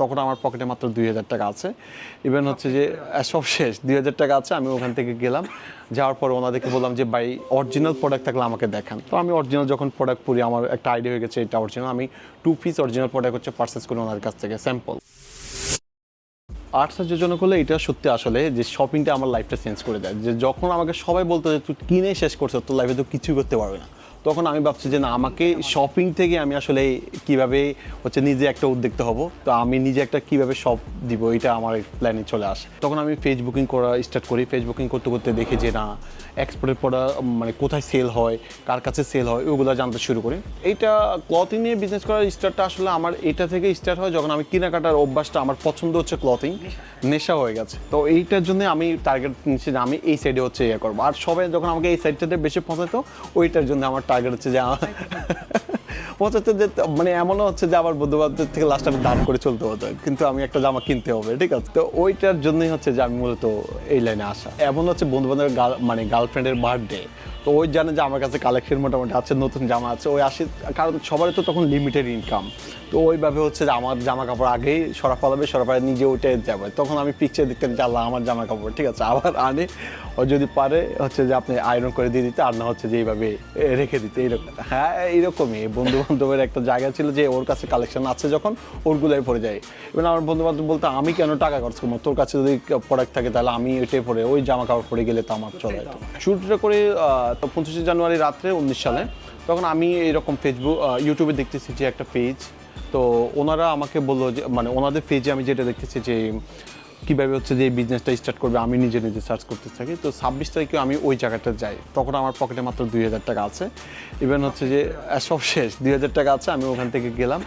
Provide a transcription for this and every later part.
তখন আমার পকেটে মাত্র দুই হাজার টাকা আছে। ইভেন হচ্ছে যে সব শেষ। দুই হাজার টাকা আছে, আমি ওখান থেকে গেলাম। যাওয়ার পর ওনাদেরকে বললাম যে, ভাই অরিজিনাল প্রোডাক্ট থাকলে আমাকে দেখান। তো আমি অরিজিনাল যখন প্রোডাক্ট পরি আমার একটা আইডিয়া হয়ে গেছে, এটা অরিজিনাল আমি টু পিস অরিজিনাল প্রোডাক্ট হচ্ছে পারচেস করি ওনার কাছ থেকে স্যাম্পল আর্টসের যোজনা করলে এটা সত্যি আসলে যে শপিংটা আমার লাইফটা চেঞ্জ করে দেয়। যে, যখন আমাকে সবাই বলতো যে, তুই কিনে শেষ করছ, তোর লাইফে তো কিছুই করতে পারবে না। তখন আমি ভাবছি যে না, আমাকে শপিং থেকে আমি আসলে কীভাবে হচ্ছে নিজে একটা উদ্যোক্তা হব, তো আমি নিজে একটা কীভাবে শপ দিব, এটা আমার প্ল্যানে চলে আসে। তখন আমি ফেসবুকিং করা স্টার্ট করি। ফেসবুকিং করতে করতে দেখি যে না এক্সপোর্টের পর মানে কোথায় সেল হয়, কার কাছে সেল হয়, ওগুলো জানতে শুরু করি। এইটা ক্লথিং নিয়ে বিজনেস করার স্টার্টটা আসলে আমার এটা থেকে স্টার্ট হয় যখন আমি কেনাকাটার অভ্যাসটা, আমার পছন্দ হচ্ছে ক্লথিং নেশা হয়ে গেছে। তো এইটার জন্য আমি টার্গেট নিচ্ছি যে আমি এই সাইডে হচ্ছে ইয়ে করব। আর সবাই যখন আমাকে এই সাইডটাতে বেশি পছন্দ ওইটার জন্য আমার টার্গেট হচ্ছে যে পঁচাত্তর মানে এমনও হচ্ছে যে আমার বন্ধু বান্ধব থেকে লাস্ট আমি দান করে চলতে হতো কিন্তু আমি একটা জামা কিনতে হবে, ঠিক আছে? তো ওইটার জন্যই হচ্ছে যে আমি মূলত এই লাইনে আসা। এমন হচ্ছে বন্ধু বান্ধবের মানে গার্লফ্রেন্ডের বার্থডে তো ওই জানে যে আমার কাছে কালেকশন মোটামুটি আছে, নতুন জামা আছে, ওই আসি কারণ সবারই তো তখন লিমিটেড ইনকাম তো ওইভাবে হচ্ছে যে আমার জামা কাপড় আগেই সরা ফলাবে, সরা ফেলে নিজে ওইটাই যাবে তখন আমি পিকচার দেখতে যে আমার জামা কাপড় ঠিক আছে? আবার আনে। ও যদি পারে, হচ্ছে যে আপনি আয়রন করে দিয়ে দিতে, আর না হচ্ছে যে এইভাবে রেখে দিতে, এইরকম। হ্যাঁ এইরকমই, বন্ধু বান্ধবের একটা জায়গা ছিল যে ওর কাছে কালেকশন আছে যখন ওরগুলোই পরে যায়। এবার আমার বন্ধু বান্ধব বলতে আমি কেন টাকা খরচ করব? তোর কাছে যদি প্রোডাক্ট থাকে তাহলে আমি এটাই পরে ওই জামা কাপড় পরে গেলে তো আমার চলে যেত। শুরুটা করে তো পঁচিশে জানুয়ারি রাত্রে উনিশ সালে তখন আমি এরকম ফেসবুক ইউটিউবে দেখতেছি যে একটা পেজ তো ওনারা আমাকে বলল যে মানে ওনাদের পেজে আমি যেটা দেখতেছি যে কীভাবে হচ্ছে যে বিজনেসটা স্টার্ট করবে, আমি নিজে নিজে সার্চ করতে থাকি তো ছাব্বিশ তারিখে আমি ওই জায়গাটা যাই। তখন আমার পকেটে মাত্র দুই হাজার টাকা আছে। ইভেন হচ্ছে যে সব শেষ। দুই হাজার টাকা আছে, আমি ওখান থেকে গেলাম।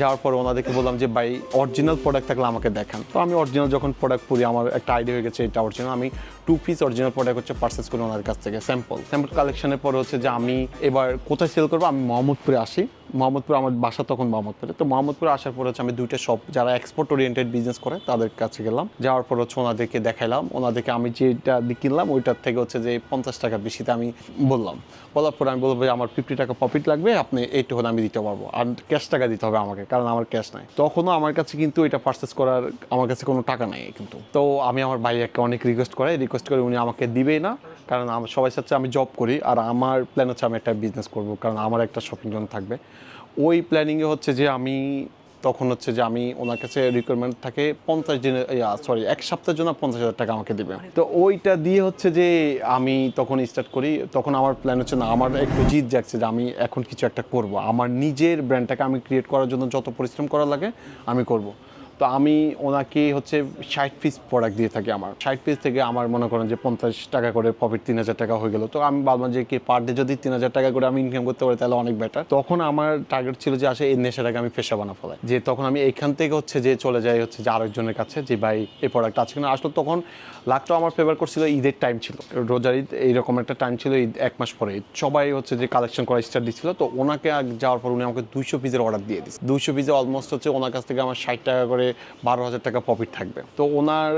যাওয়ার পর ওনাদেরকে বললাম যে, ভাই অরিজিনাল প্রোডাক্ট থাকলে আমাকে দেখান। তো আমি অরিজিনাল যখন প্রোডাক্ট পরি, আমার একটা আইডিয়া হয়ে গেছে, এটা অরিজিনাল আমি টু পিস অরিজিনাল প্রোডাক্ট হচ্ছে পারচেস করি ওনার কাছ থেকে স্যাম্পল স্যাম্পল কালেকশনের পরে হচ্ছে যে, আমি এবার কোথায় সেল করব? আমি মোহাম্মদপুরে আসি। মোহাম্মদপুর, আমার বাসা তখন মোহাম্মদপুরে। তো মোহাম্মদপুরে আসার পর হচ্ছে আমি দুইটা শপ যারা এক্সপোর্ট ওরিয়েন্টেড বিজনেস করে, তাদের কাছে গেলাম। যাওয়ার পর হচ্ছে ওনাদেরকে দেখাইলাম। ওনাদেরকে আমি যেটা কিনলাম, ওইটার থেকে হচ্ছে যে পঞ্চাশ টাকা বেশিতে আমি বললাম। বলার পর আমি বলব যে আমার ফিফটি টাকা প্রফিট লাগবে, আপনি এইটু হলে আমি দিতে পারব। আর ক্যাশ টাকা দিতে হবে আমাকে, কারণ আমার ক্যাশ নাই। তখনও আমার কাছে কিন্তু এটা পারচেস করার আমার কাছে কোনো টাকা নাই কিন্তু। তো আমি আমার ভাইয়াকে অনেক রিকোয়েস্ট করে রিকোয়েস্ট করে উনি আমাকে দিবেই না, কারণ আমার সবাই সাথে আমি জব করি। আর আমার প্ল্যান হচ্ছে আমি একটা বিজনেস করব, কারণ আমার একটা শপিং জোন থাকবে। ওই প্ল্যানিংয়ে হচ্ছে যে আমি তখন হচ্ছে যে আমি ওনার কাছে রিকোয়ারমেন্ট থাকে পঞ্চাশ দিনের সরি এক সপ্তাহের জন্য পঞ্চাশ হাজার টাকা আমাকে দেবে। তো ওইটা দিয়ে হচ্ছে যে আমি তখন স্টার্ট করি। তখন আমার প্ল্যান হচ্ছে না, আমার একটু জিত যাচ্ছে যে আমি এখন কিছু একটা করব। আমার নিজের ব্র্যান্ডটাকে আমি ক্রিয়েট করার জন্য যত পরিশ্রম করা লাগে আমি করব। তো আমি ওনাকে হচ্ছে ষাট পিস প্রোডাক্ট দিয়ে থাকি আমার। ষাট পিস থেকে আমার মনে করেন যে পঞ্চাশ টাকা করে প্রফিট তিন হাজার টাকা হয়ে গেল। তো আমি ভাবলাম যে কি পার ডে যদি তিন হাজার টাকা করে আমি ইনকাম করতে পারি তাহলে অনেক বেটার তখন আমার টার্গেট ছিল যে আসে এই নেশাটাকে আমি পেশা বানা ফেলাই। যে তখন আমি এখান থেকে হচ্ছে যে চলে যাই হচ্ছে যে আরেকজনের কাছে যে ভাই এই প্রোডাক্ট আছে কিনা। আসলে তখন লাখটাও আমার ফেভার করছিল ঈদের টাইম ছিল। রোজার ঈদ এইরকম একটা টাইম ছিল ঈদ এক মাস পরে। সবাই হচ্ছে যে কালেকশন করা স্টার্ট দিচ্ছিল। তো ওনাকে যাওয়ার পর উনি আমাকে দুইশো পিসের অর্ডার দিয়ে দিচ্ছে দুইশো পিসে অলমোস্ট হচ্ছে ওনার কাছ থেকে আমার ষাট টাকা করে বারো হাজার টাকা প্রফিট থাকবে। তো ওনার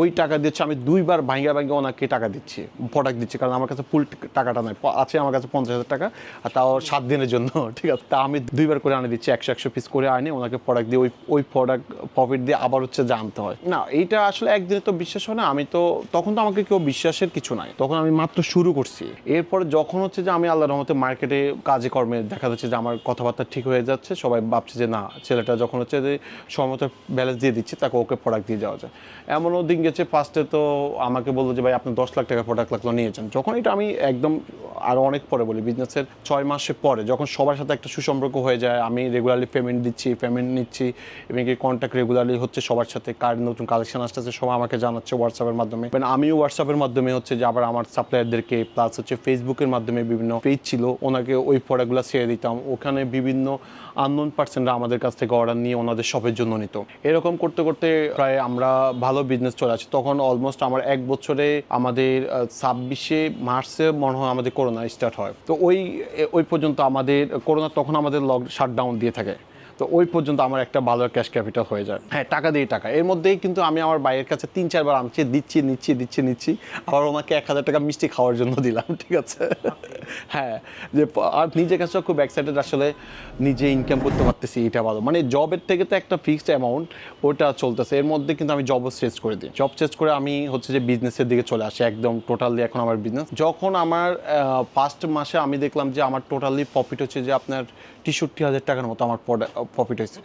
ওই টাকা দিচ্ছে, আমি দুইবার ভাঙ্গা ভাঙ্গা ওনাকে টাকা দিচ্ছি প্রোডাক্ট দিচ্ছি, কারণ আমার কাছে ফুল টাকাটা নাই আছে আমার কাছে পঞ্চাশ হাজার টাকা, আর তাও সাত দিনের জন্য, ঠিক আছে? তা আমি দুইবার করে আনে দিচ্ছি, একশো একশো পিস করে আনে, ওনাকে প্রোডাক্ট দিয়ে ওই ওই প্রোডাক্ট প্রফিট দিয়ে আবার হচ্ছে জানতে হয়। না, এইটা আসলে একদিনে তো বিশ্বাস হয় না, আমি তো, তখন তো আমাকে কেউ বিশ্বাসের কিছু নাই। তখন আমি মাত্র শুরু করছি। এরপর যখন হচ্ছে যে আমি আল্লাহ রহমতে মার্কেটে কাজে কর্মে দেখা যাচ্ছে যে আমার কথাবার্তা ঠিক হয়ে যাচ্ছে, সবাই ভাবছে যে না, ছেলেটা যখন হচ্ছে যে সময় ব্যালেন্স দিয়ে দিচ্ছে, তাকে ওকে প্রোডাক্ট দিয়ে যাওয়া যায়। এমনও দিন গেছে ফার্স্টে তো আমাকে বলল যে, ভাই, আপনি দশ লাখ টাকা প্রোডাক্ট লাগল নিয়ে যান যখন এটা আমি একদম আরও অনেক পরে বলি বিজনেসের ছয় মাসে পরে, যখন সবার সাথে একটা সুসম্পর্ক হয়ে যায়, আমি রেগুলারলি পেমেন্ট দিচ্ছি পেমেন্ট নিচ্ছি এবং কি কন্ট্যাক্ট রেগুলারলি হচ্ছে সবার সাথে, কার নতুন কালেকশন আসতেছে, সবাই আমাকে জানাচ্ছে হোয়াটসঅ্যাপের মাধ্যমে। মানে আমিও হোয়াটসঅ্যাপের মাধ্যমে হচ্ছে যে, আবার আমার সাপ্লায়ারদেরকে প্লাস হচ্ছে ফেসবুকের মাধ্যমে বিভিন্ন পেজ ছিল, ওনাকে ওই প্রোডাক্টগুলো ছেড়ে দিতাম। ওখানে বিভিন্ন আননোন পার্সেন্টরা আমাদের কাছ থেকে অর্ডার নিয়ে ওনাদের শপের জন্য নিত। এরকম করতে করতে প্রায় আমরা ভালো বিজনেস চলে আসি। তখন অলমোস্ট আমার এক বছরে আমাদের ছাব্বিশে মার্চে মনে হয় আমাদের করোনা স্টার্ট হয়। তো ওই ওই পর্যন্ত আমাদের করোনা তখন আমাদের লক শাটডাউন দিয়ে থাকে। তো ওই পর্যন্ত আমার একটা ভালো ক্যাশ ক্যাপিটাল হয়ে যায়। হ্যাঁ টাকা দিয়ে টাকা। এর মধ্যেই কিন্তু আমি আমার বাইরের কাছে তিন, চারবার আনছি দিচ্ছি, নিচ্ছি দিচ্ছি, নিচ্ছি। আবার ওনাকে এক হাজার টাকা মিষ্টি খাওয়ার জন্য দিলাম, ঠিক আছে? হ্যাঁ যে আর নিজের কাছে খুব এক্সাইটেড আসলে নিজে ইনকাম করতে পারতেছি, এটা ভালো। মানে জবের থেকে তো একটা ফিক্সড অ্যামাউন্ট ওটা চলতেছে। এর মধ্যে কিন্তু আমি জবও চেঞ্জ করে দিই। জব চেঞ্জ করে আমি হচ্ছে যে বিজনেসের দিকে চলে আসি, একদম টোটালি এখন আমার বিজনেস যখন আমার ফার্স্ট মাসে আমি দেখলাম যে আমার টোটালি প্রফিট হচ্ছে যে আপনার তেষট্টি হাজার টাকার মতো আমার প্রফিট হয়েছে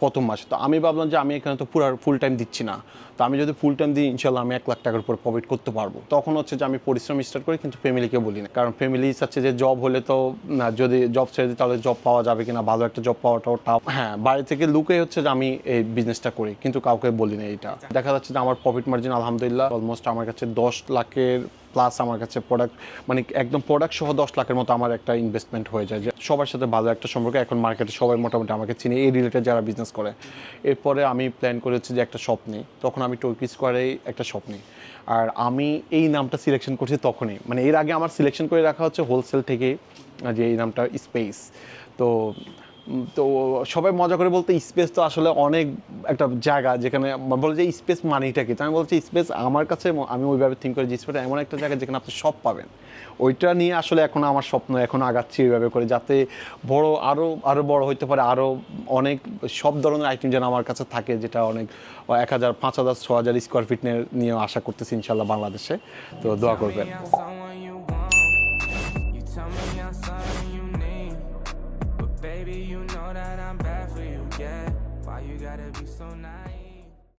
প্রথম মাসে। তো আমি ভাবলাম যে আমি এখানে তো পুরো ফুল টাইম দিচ্ছি না। তো আমি যদি ফুল টাইম দিই ইনশাল্লাহ আমি এক লাখ টাকার উপর প্রফিট করতে পারব। তখন হচ্ছে যে আমি পরিশ্রম স্টার্ট করি, কিন্তু ফ্যামিলিকে বলি না। কারণ ফ্যামিলি চাচ্ছে যে জব হলে তো যদি জব ছেড়ে দিই, তাহলে জব পাওয়া যাবে কিনা, ভালো একটা জব পাওয়াটাও টাফ হ্যাঁ বাড়ি থেকে লুকে হচ্ছে যে আমি এই বিজনেসটা করি, কিন্তু কাউকে বলি না এইটা। দেখা যাচ্ছে যে আমার প্রফিট মার্জিন আলহামদুলিল্লাহ অলমোস্ট আমার কাছে দশ লাখের প্লাস আমার কাছে প্রোডাক্ট মানে একদম প্রোডাক্ট সহ দশ লাখের মতো আমার একটা ইনভেস্টমেন্ট হয়ে যায়। যে সবার সাথে ভালো একটা সম্পর্ক, এখন মার্কেটে সবাই মোটামুটি আমাকে চিনি, এই রিলেটেড যারা বিজনেস করে। এরপরে আমি প্ল্যান করেছি যে একটা শপ নিই। তখন আমি টোকি স্কোয়ারে একটা শপ নিই। আর আমি এই নামটা সিলেকশন করছি তখনই। মানে এর আগে আমার সিলেকশন করে রাখা হচ্ছে হোলসেল থেকে, যে এই নামটা স্পেস তো তো সবাই মজা করে বলতে স্পেস তো আসলে অনেক একটা জায়গা যেখানে বলে যে স্পেস মানিটা কি? তো আমি বলছি স্পেস আমার কাছে আমি ওইভাবে থিঙ্ক করি যে স্পেস এমন একটা জায়গা যেখানে আপনি সব পাবেন। ওইটা নিয়ে আসলে এখন আমার স্বপ্ন, এখন আগাচ্ছি ওইভাবে করে যাতে বড় আরও আরও বড় হইতে পারে আরও অনেক সব ধরনের আইটেম যেন আমার কাছে থাকে যেটা অনেক, এক হাজার, পাঁচ হাজার, ছ হাজার স্কোয়ার ফিট নিয়ে আশা করতেছি ইনশাল্লাহ বাংলাদেশে। তো দোয়া করবেন।